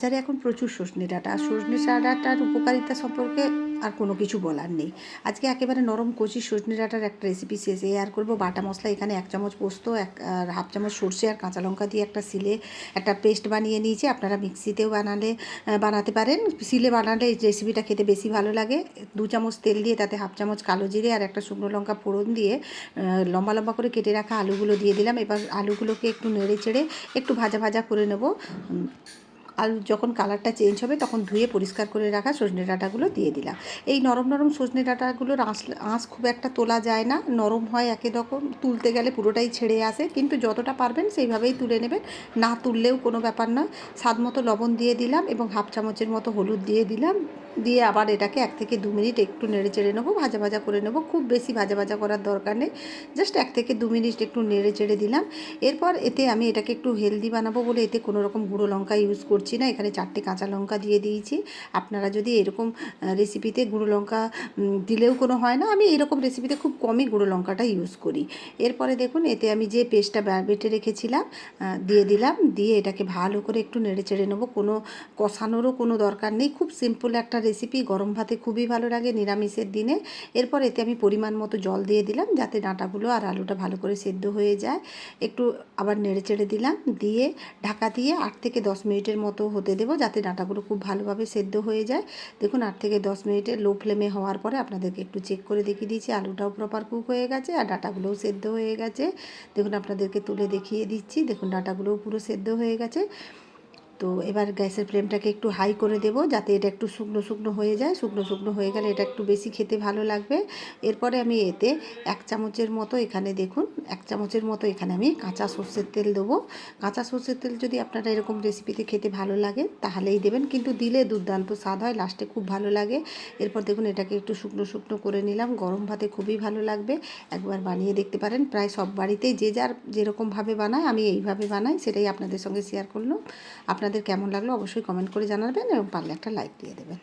বাজারে এখন প্রচুর সজনে ডাঁটা। আর সজনে ডাঁটার উপকারিতা সম্পর্কে আর কোনো কিছু বলার নেই। আজকে একেবারে নরম, কচি সজনে ডাঁটার একটা রেসিপি শেষে আর করব। বাটা মশলা এখানে এক চামচ পোস্ত, এক হাফ চামচ সর্ষে আর কাঁচা লঙ্কা দিয়ে একটা সিলে একটা পেস্ট বানিয়ে নিয়েছি। আপনারা মিক্সিতেও বানালে বানাতে পারেন। সিলে বানালে এই রেসিপিটা খেতে বেশি ভালো লাগে। দু চামচ তেল দিয়ে তাতে হাফ চামচ কালো জিরে আর একটা শুকনো লঙ্কা ফোড়ন দিয়ে লম্বা লম্বা করে কেটে রাখা আলুগুলো দিয়ে দিলাম। এবার আলুগুলোকে একটু নেড়ে চেড়ে একটু ভাজা ভাজা করে নেব। আলু যখন কালারটা চেঞ্জ হবে তখন ধুয়ে পরিষ্কার করে রাখা সজনে ডাঁটাগুলো দিয়ে দিলাম। এই নরম নরম সজনে ডাঁটাগুলোর আঁশ আঁশ খুব একটা তোলা যায় না, নরম হয় একই রকম, তুলতে গেলে পুরোটাই ছেড়ে আসে, কিন্তু যতটা পারবেন সেইভাবেই তুলে নেবেন, না তুললেও কোনো ব্যাপার নয়। স্বাদ মতো লবণ দিয়ে দিলাম এবং হাফ চামচের মতো হলুদ দিয়ে দিলাম। দিয়ে আবার এটাকে এক থেকে দু মিনিট একটু নেড়ে চেড়ে নেব, ভাজা ভাজা করে নেব। খুব বেশি ভাজা ভাজা করার দরকার নেই। জাস্ট এক থেকে দু মিনিট একটু নেড়ে চেড়ে দিলাম। এরপর এতে আমি এটাকে একটু হেলদি বানাবো বলে এতে কোনো রকম গুঁড়ো লঙ্কা ইউজ করছি না। এখানে চারটে কাঁচা লঙ্কা দিয়ে দিয়েছি। আপনারা যদি এরকম রেসিপিতে গুঁড়ো লঙ্কা দিলেও কোনো হয় না। আমি এরকম রেসিপিতে খুব কমই গুঁড়ো লঙ্কাটা ইউজ করি। এরপরে দেখুন, এতে আমি যে পেস্টটা বেটে রেখেছিলাম দিয়ে দিলাম। দিয়ে এটাকে ভালো করে একটু নেড়ে চেড়ে নেব। কোনো কষানোরও কোনো দরকার নেই। খুব সিম্পল একটা রেসিপি গরম ভাতে খুবই ভালো লাগে, নিরামিষের দিনে। এরপর এতে আমি পরিমাণ মতো জল দিয়ে দিলাম, যাতে ডাঁটাগুলো আর আলুটা ভালো করে সেদ্ধ হয়ে যায়। একটু আবার নেড়ে চেড়ে দিলাম, দিয়ে ঢাকা দিয়ে আট থেকে দশ মিনিটের মতো হতে দেবো, যাতে ডাঁটাগুলো খুব ভালোভাবে সেদ্ধ হয়ে যায়। দেখুন, আট থেকে দশ মিনিটে লো ফ্লেমে হওয়ার পরে আপনাদেরকে একটু চেক করে দেখিয়ে দিয়েছি, আলুটাও প্রপার কুক হয়ে গেছে আর ডাঁটাগুলোও সেদ্ধ হয়ে গেছে। দেখুন, আপনাদেরকে তুলে দেখিয়ে দিচ্ছি, দেখুন, ডাঁটাগুলোও পুরো সেদ্ধ হয়ে গেছে। তো এবার গ্যাসের ফ্লেমটাকে একটু হাই করে দেব যাতে এটা একটু শুকনো শুকনো হয়ে যায়। শুকনো শুকনো হয়ে গেলে এটা একটু বেশি খেতে ভালো লাগবে। এরপরে আমি এতে এক চামচের মতো এখানে দেখুন, এক চামচের মতো এখানে আমি কাঁচা সর্ষের তেল দেবো। কাঁচা সর্ষের তেল যদি আপনারা এরকম রেসিপিতে খেতে ভালো লাগে, তাহলেই দেবেন। কিন্তু দিলে দুর্দান্ত স্বাদ হয়, লাস্টে খুব ভালো লাগে। এরপর দেখুন এটাকে একটু শুকনো শুকনো করে নিলাম। গরম ভাতে খুবই ভালো লাগবে। একবার বানিয়ে দেখতে পারেন। প্রায় সব বাড়িতেই যে যার যেরকমভাবে বানায়, আমি এইভাবে বানাই, সেটাই আপনাদের সঙ্গে শেয়ার করলাম। আপনাদের কেমন লাগল অবশ্যই কমেন্ট করে জানাবেন এবং পারলে একটা লাইক দিয়ে দেবেন।